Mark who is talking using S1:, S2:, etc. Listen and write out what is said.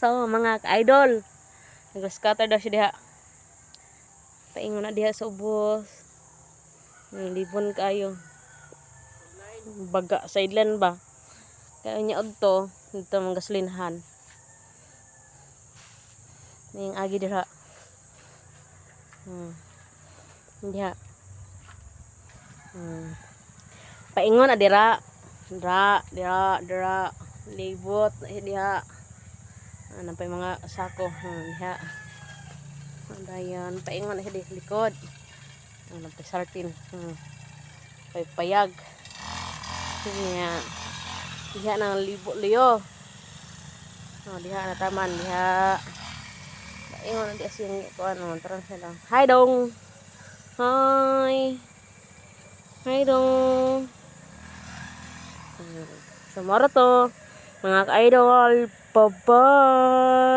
S1: So, mga ka-idol. Nag-scatter daw siya diha. Paingon na diha sa ubos. Libon kayo. Baga, sideline ba? Kaya niya to dito mga gasolinahan. May agi diha. Hmm. Diha. Hmm. Paingon na dira. Dira, dira, dira. Libot diha. Ano pa yung mga sako. Hmm, diha. Dayan, paingon na siya likod. Ano pa sartin. Hmm. Pay payag. Diha. Diha ng libo liyo. Oh, diha na taman, diha. Paingon na di asing ko ano, taran sila. Hi dong. Hi. Hi dong. Hmm. Samara to. Mga ka-idol. Bye-bye.